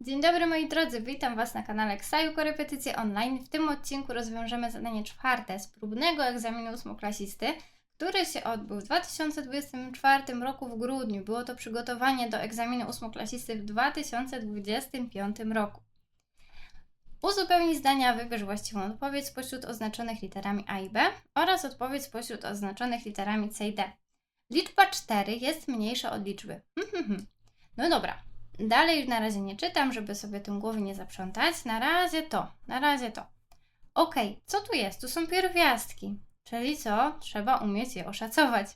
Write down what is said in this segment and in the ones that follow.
Dzień dobry moi drodzy, witam Was na kanale Ksaju Korepetycje Online. W tym odcinku rozwiążemy zadanie czwarte z próbnego egzaminu ósmoklasisty, który się odbył w 2024 roku w grudniu. Było to przygotowanie do egzaminu ósmoklasisty w 2025 roku. Uzupełnij zdania, wybierz właściwą odpowiedź spośród oznaczonych literami A i B oraz odpowiedź spośród oznaczonych literami C i D. Liczba 4 jest mniejsza od liczby. No dobra, Dalej na razie nie czytam, żeby sobie tym głowy nie zaprzątać. Na razie to, na razie to. Ok, co tu jest? Tu są pierwiastki, czyli co? Trzeba umieć je oszacować.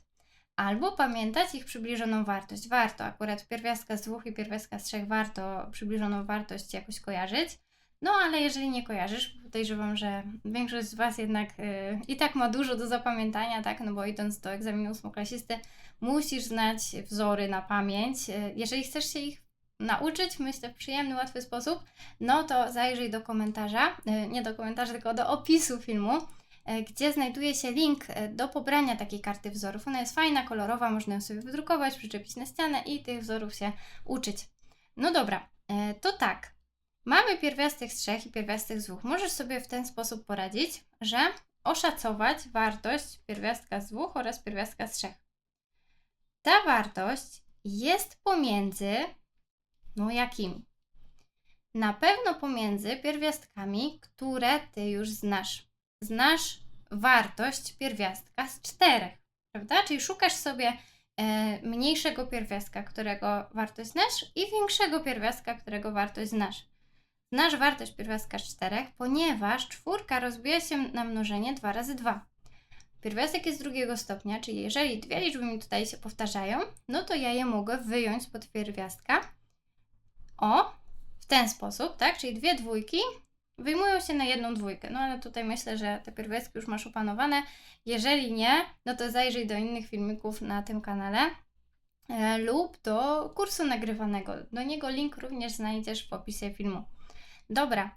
Albo pamiętać ich przybliżoną wartość. Warto, akurat pierwiastka z dwóch i pierwiastka z trzech warto przybliżoną wartość jakoś kojarzyć. No ale jeżeli nie kojarzysz, podejrzewam, że większość z Was jednak yy, i tak ma dużo do zapamiętania, tak? No bo idąc do egzaminu ósmoklasisty, musisz znać wzory na pamięć. Yy, jeżeli chcesz się ich nauczyć, myślę, w przyjemny, łatwy sposób, no to zajrzyj do komentarza, e, nie do komentarza, tylko do opisu filmu, e, gdzie znajduje się link e, do pobrania takiej karty wzorów. Ona jest fajna, kolorowa, można ją sobie wydrukować, przyczepić na ścianę i tych wzorów się uczyć. No dobra, to tak. Mamy pierwiastek z trzech i pierwiastek z dwóch. Możesz sobie w ten sposób poradzić, że oszacować wartość pierwiastka z dwóch oraz pierwiastka z trzech. Ta wartość jest pomiędzy no jakimi? Na pewno pomiędzy pierwiastkami, które Ty już znasz. Znasz wartość pierwiastka z czterech, prawda? Czyli szukasz sobie e, mniejszego pierwiastka, którego wartość znasz i większego pierwiastka, którego wartość znasz. Znasz wartość pierwiastka z czterech, ponieważ czwórka rozbija się na mnożenie 2 razy 2. Pierwiastek jest drugiego stopnia, czyli jeżeli dwie liczby mi tutaj się powtarzają, no to ja je mogę wyjąć spod pierwiastka o, w ten sposób, tak? Czyli dwie dwójki wyjmują się na jedną dwójkę. No ale tutaj myślę, że te pierwiastki już masz opanowane. Jeżeli nie, no to zajrzyj do innych filmików na tym kanale e, lub do kursu nagrywanego. Do niego link również znajdziesz w opisie filmu. Dobra.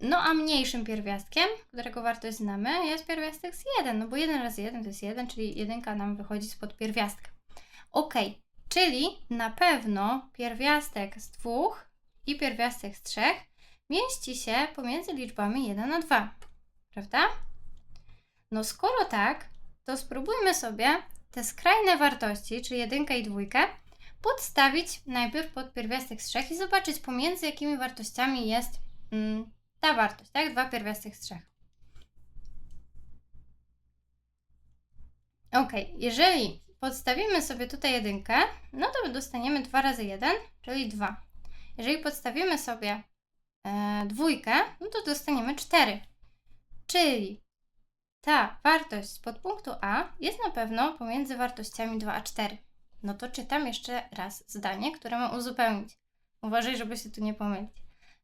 No a mniejszym pierwiastkiem, którego wartość znamy, jest pierwiastek z 1, no bo 1 razy 1 to jest 1, czyli jedynka nam wychodzi spod pierwiastka. Ok, Czyli na pewno pierwiastek z dwóch i pierwiastek z trzech mieści się pomiędzy liczbami 1 a 2. Prawda? No skoro tak, to spróbujmy sobie te skrajne wartości, czyli jedynkę i dwójkę, podstawić najpierw pod pierwiastek z trzech i zobaczyć pomiędzy jakimi wartościami jest mm, ta wartość, tak? Dwa pierwiastek z trzech. Ok, jeżeli podstawimy sobie tutaj jedynkę, no to dostaniemy 2 razy 1, czyli 2. Jeżeli podstawimy sobie e, dwójkę, no to dostaniemy 4. Czyli ta wartość z podpunktu A jest na pewno pomiędzy wartościami 2 a 4. No to czytam jeszcze raz zdanie, które mam uzupełnić. Uważaj, żeby się tu nie pomylić.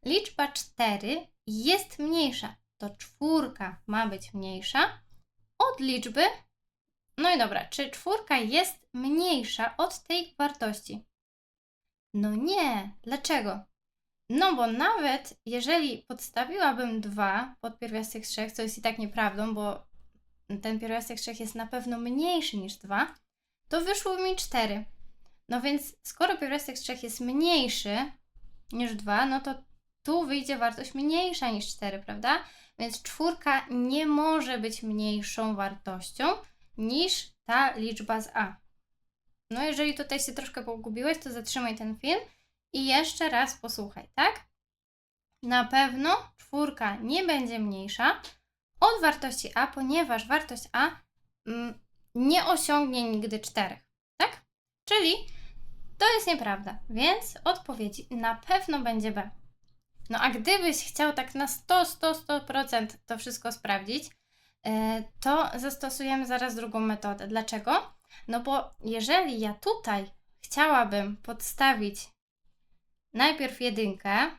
Liczba 4 jest mniejsza. To czwórka ma być mniejsza od liczby no i dobra, czy czwórka jest mniejsza od tej wartości? No nie. Dlaczego? No bo nawet jeżeli podstawiłabym 2 pod pierwiastek 3, co jest i tak nieprawdą, bo ten pierwiastek 3 jest na pewno mniejszy niż 2, to wyszło mi 4. No więc skoro pierwiastek 3 jest mniejszy niż 2, no to tu wyjdzie wartość mniejsza niż 4, prawda? Więc czwórka nie może być mniejszą wartością, niż ta liczba z A. No jeżeli tutaj się troszkę pogubiłeś, to zatrzymaj ten film i jeszcze raz posłuchaj, tak? Na pewno czwórka nie będzie mniejsza od wartości A, ponieważ wartość A mm, nie osiągnie nigdy 4, tak? Czyli to jest nieprawda, więc odpowiedź na pewno będzie B. No a gdybyś chciał tak na 100, 100, 100% to wszystko sprawdzić, to zastosujemy zaraz drugą metodę. Dlaczego? No bo jeżeli ja tutaj chciałabym podstawić najpierw jedynkę,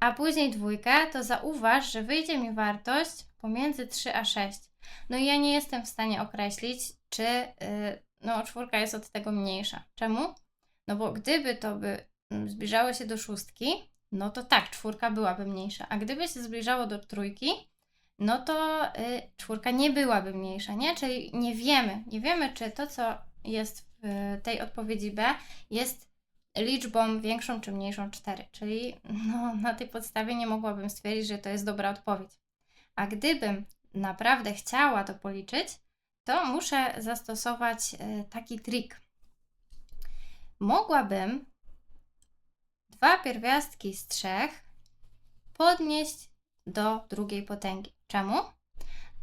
a później dwójkę, to zauważ, że wyjdzie mi wartość pomiędzy 3 a 6. No i ja nie jestem w stanie określić, czy yy, no, czwórka jest od tego mniejsza. Czemu? No bo gdyby to by mm, zbliżało się do szóstki, no to tak, czwórka byłaby mniejsza. A gdyby się zbliżało do trójki, no to y, czwórka nie byłaby mniejsza, nie? Czyli nie wiemy, nie wiemy, czy to, co jest w tej odpowiedzi B, jest liczbą większą czy mniejszą 4, czyli no, na tej podstawie nie mogłabym stwierdzić, że to jest dobra odpowiedź. A gdybym naprawdę chciała to policzyć, to muszę zastosować e, taki trik. Mogłabym dwa pierwiastki z trzech podnieść do drugiej potęgi. Czemu?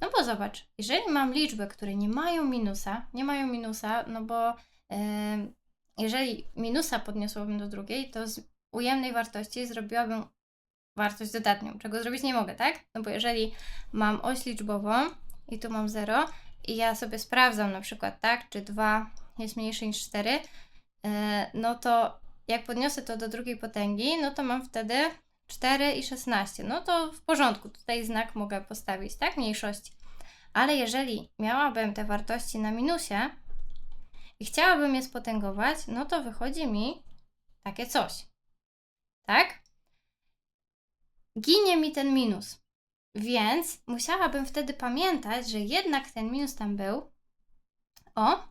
No bo zobacz, jeżeli mam liczby, które nie mają minusa, nie mają minusa, no bo yy, jeżeli minusa podniosłabym do drugiej, to z ujemnej wartości zrobiłabym wartość dodatnią, czego zrobić nie mogę, tak? No bo jeżeli mam oś liczbową i tu mam 0 i ja sobie sprawdzam na przykład, tak, czy 2 jest mniejsze niż 4, yy, no to jak podniosę to do drugiej potęgi, no to mam wtedy 4 i 16. No to w porządku, tutaj znak mogę postawić, tak? Mniejszości. Ale jeżeli miałabym te wartości na minusie i chciałabym je spotęgować, no to wychodzi mi takie coś. Tak? Ginie mi ten minus. Więc musiałabym wtedy pamiętać, że jednak ten minus tam był. O.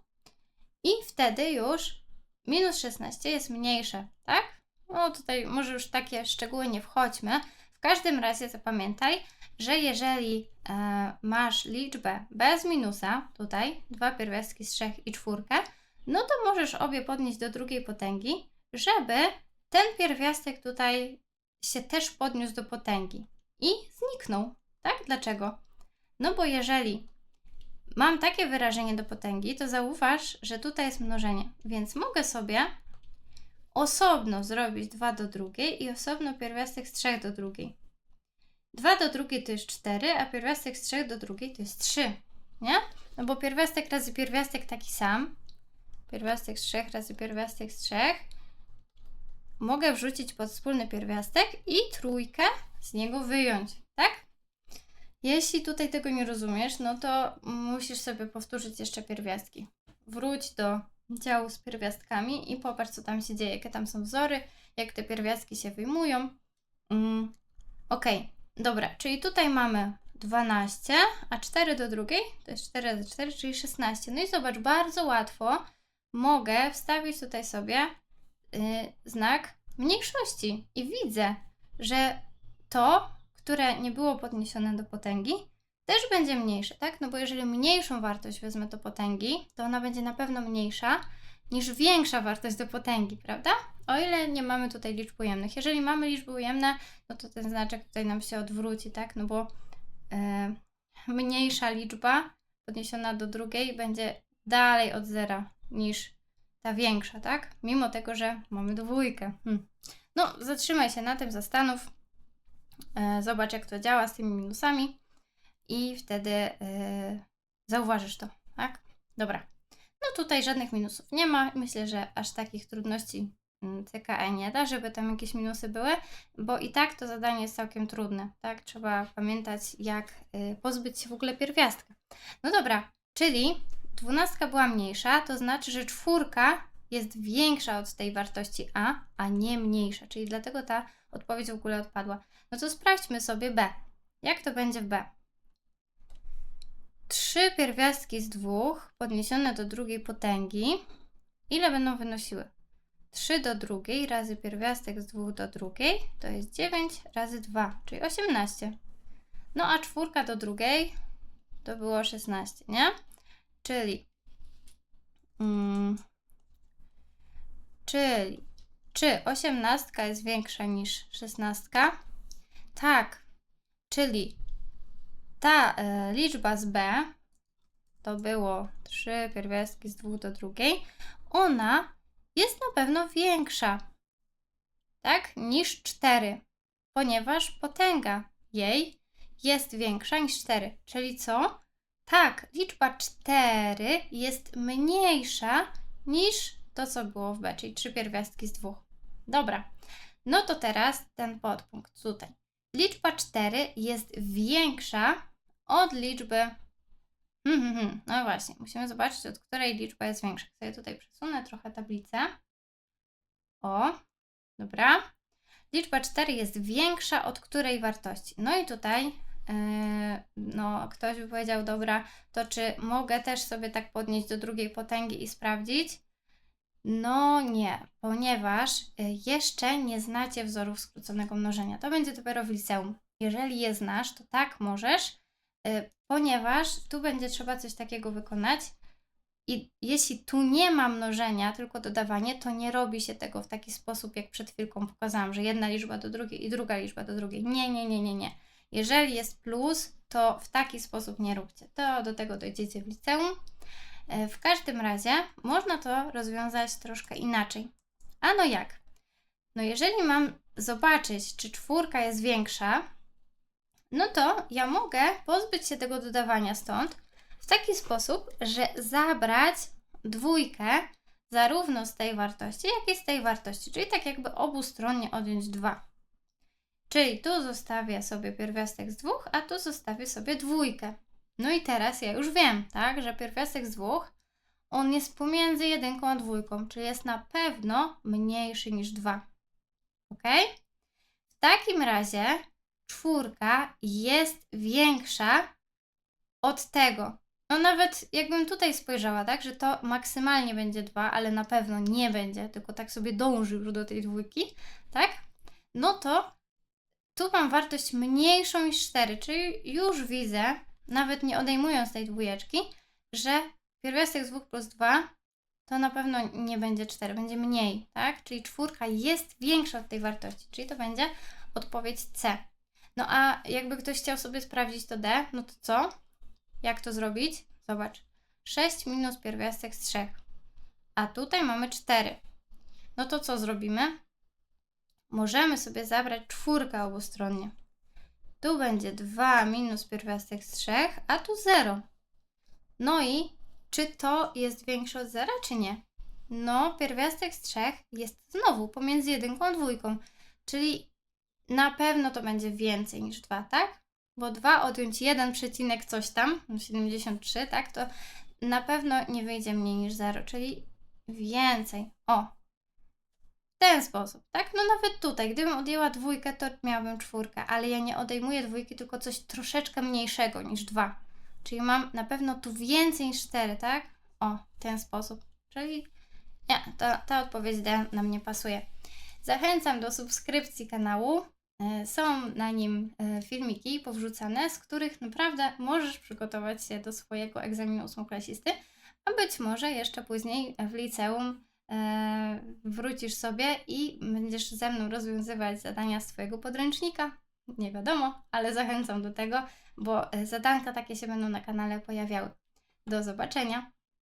I wtedy już minus 16 jest mniejsze, tak? No tutaj może już takie szczegóły nie wchodźmy. W każdym razie zapamiętaj, że jeżeli e, masz liczbę bez minusa, tutaj dwa pierwiastki z trzech i czwórkę, no to możesz obie podnieść do drugiej potęgi, żeby ten pierwiastek tutaj się też podniósł do potęgi i zniknął. Tak? Dlaczego? No bo jeżeli mam takie wyrażenie do potęgi, to zauważ, że tutaj jest mnożenie, więc mogę sobie osobno zrobić 2 do drugiej i osobno pierwiastek z 3 do drugiej. 2 do drugiej to jest 4, a pierwiastek z 3 do drugiej to jest 3, nie? No bo pierwiastek razy pierwiastek taki sam, pierwiastek z 3 razy pierwiastek z 3, mogę wrzucić pod wspólny pierwiastek i trójkę z niego wyjąć, tak? Jeśli tutaj tego nie rozumiesz, no to musisz sobie powtórzyć jeszcze pierwiastki. Wróć do działu z pierwiastkami i popatrz, co tam się dzieje, jakie tam są wzory, jak te pierwiastki się wyjmują. Mm, ok, dobra, czyli tutaj mamy 12, a 4 do drugiej to jest 4 razy 4, czyli 16. No i zobacz, bardzo łatwo mogę wstawić tutaj sobie yy, znak mniejszości i widzę, że to, które nie było podniesione do potęgi, też będzie mniejsze, tak? No bo jeżeli mniejszą wartość wezmę do potęgi, to ona będzie na pewno mniejsza niż większa wartość do potęgi, prawda? O ile nie mamy tutaj liczb ujemnych. Jeżeli mamy liczby ujemne, no to ten znaczek tutaj nam się odwróci, tak? No bo e, mniejsza liczba podniesiona do drugiej będzie dalej od zera niż ta większa, tak? Mimo tego, że mamy dwójkę. Hm. No, zatrzymaj się na tym, zastanów. E, zobacz, jak to działa z tymi minusami i wtedy yy, zauważysz to, tak? Dobra. No tutaj żadnych minusów nie ma. Myślę, że aż takich trudności mm, CKE nie da, żeby tam jakieś minusy były, bo i tak to zadanie jest całkiem trudne, tak? Trzeba pamiętać, jak yy, pozbyć się w ogóle pierwiastka. No dobra, czyli dwunastka była mniejsza, to znaczy, że czwórka jest większa od tej wartości A, a nie mniejsza, czyli dlatego ta odpowiedź w ogóle odpadła. No to sprawdźmy sobie B. Jak to będzie w B? Trzy pierwiastki z dwóch podniesione do drugiej potęgi. Ile będą wynosiły? 3 do drugiej razy pierwiastek z dwóch do drugiej to jest 9 razy 2, czyli 18. No a czwórka do drugiej to było 16, nie? Czyli, mm, czyli czy 18 jest większa niż 16? Tak, czyli ta e, liczba z b, to było 3 pierwiastki z 2 do drugiej, ona jest na pewno większa, tak, niż 4, ponieważ potęga jej jest większa niż 4. Czyli co? Tak, liczba 4 jest mniejsza niż to, co było w B, czyli 3 pierwiastki z 2. Dobra, no to teraz ten podpunkt tutaj. Liczba 4 jest większa od liczby. Hmm, hmm, hmm. No właśnie, musimy zobaczyć, od której liczba jest większa. Sobie tutaj przesunę trochę tablicę. O, dobra. Liczba 4 jest większa od której wartości? No i tutaj, yy, no, ktoś by powiedział, dobra, to czy mogę też sobie tak podnieść do drugiej potęgi i sprawdzić? No nie, ponieważ y, jeszcze nie znacie wzorów skróconego mnożenia. To będzie dopiero w liceum. Jeżeli je znasz, to tak możesz, ponieważ tu będzie trzeba coś takiego wykonać. I jeśli tu nie ma mnożenia, tylko dodawanie, to nie robi się tego w taki sposób, jak przed chwilką pokazałam, że jedna liczba do drugiej i druga liczba do drugiej. Nie, nie, nie, nie, nie. Jeżeli jest plus, to w taki sposób nie róbcie. To do tego dojdziecie w liceum. E, W każdym razie można to rozwiązać troszkę inaczej. A no jak? No jeżeli mam zobaczyć, czy czwórka jest większa, no to ja mogę pozbyć się tego dodawania stąd w taki sposób, że zabrać dwójkę zarówno z tej wartości, jak i z tej wartości, czyli tak jakby obustronnie odjąć 2. Czyli tu zostawię sobie pierwiastek z dwóch, a tu zostawię sobie dwójkę. No i teraz ja już wiem, tak, że pierwiastek z dwóch, on jest pomiędzy jedynką a dwójką, czyli jest na pewno mniejszy niż 2. Ok? W takim razie czwórka jest większa od tego. No nawet jakbym tutaj spojrzała, tak, że to maksymalnie będzie 2, ale na pewno nie będzie, tylko tak sobie dąży już do tej dwójki, tak? No to tu mam wartość mniejszą niż 4, czyli już widzę, nawet nie odejmując tej dwójeczki, że pierwiastek z 2 plus 2 to na pewno nie będzie 4, będzie mniej, tak? Czyli czwórka jest większa od tej wartości, czyli to będzie odpowiedź C. No a jakby ktoś chciał sobie sprawdzić to D, no to co? Jak to zrobić? Zobacz. 6 minus pierwiastek z 3. A tutaj mamy 4. No to co zrobimy? Możemy sobie zabrać czwórkę obustronnie. Tu będzie 2 minus pierwiastek z 3, a tu 0. No i czy to jest większe od 0, czy nie? No, pierwiastek z 3 jest znowu pomiędzy jedynką a dwójką, czyli na pewno to będzie więcej niż 2, tak? Bo 2 odjąć 1 przecinek coś tam, no 73, tak? To na pewno nie wyjdzie mniej niż 0, czyli więcej. O, w ten sposób, tak? No nawet tutaj, gdybym odjęła dwójkę, to miałabym czwórkę, ale ja nie odejmuję dwójki, tylko coś troszeczkę mniejszego niż 2. Czyli mam na pewno tu więcej niż 4, tak? O, w ten sposób. Czyli nie, ta, ta odpowiedź D nam nie pasuje. Zachęcam do subskrypcji kanału. E, Są na nim e, filmiki powrzucane, z których naprawdę możesz przygotować się do swojego egzaminu ósmoklasisty, a być może jeszcze później w liceum e, wrócisz sobie i będziesz ze mną rozwiązywać zadania z Twojego podręcznika. Nie wiadomo, ale zachęcam do tego, bo zadanka takie się będą na kanale pojawiały. Do zobaczenia!